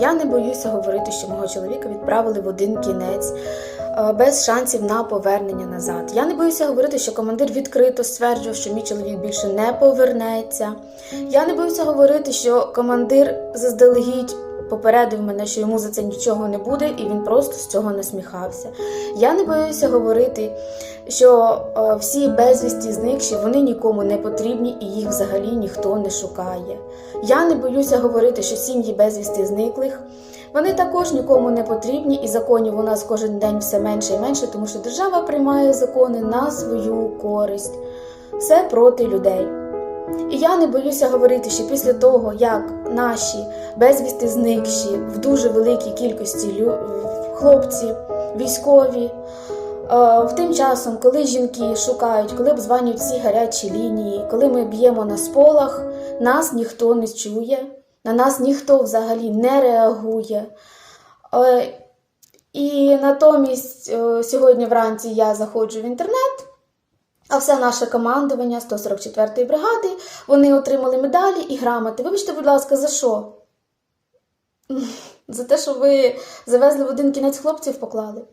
Я не боюся говорити, що мого чоловіка відправили в один кінець е, без шансів на повернення назад. Я не боюся говорити, що командир відкрито стверджував, що мій чоловік більше не повернеться. Я не боюся говорити, що командир заздалегідь попередив мене, що йому за це нічого не буде, і він просто з цього насміхався. Я не боюся говорити, що е, всі безвісті зникші вони нікому не потрібні і їх взагалі ніхто не шукає. Я не боюся говорити, що сім'ї безвісти зниклих вони також нікому не потрібні, і законів у нас кожен день все менше і менше, тому що держава приймає закони на свою користь. Все проти людей. І я не боюся говорити, що після того, як наші безвісти зникші в дуже великій кількості хлопці, військові, в тим часом, коли жінки шукають, коли обзванюють всі гарячі лінії, коли ми б'ємо на сполах, нас ніхто не чує, на нас ніхто взагалі не реагує. Е, І натомість е, сьогодні вранці я заходжу в інтернет. А все наше командування 144-ї бригади, вони отримали медалі і грамоти. Вибачте, будь ласка, за що? За те, що ви завезли в один кінець хлопців поклали.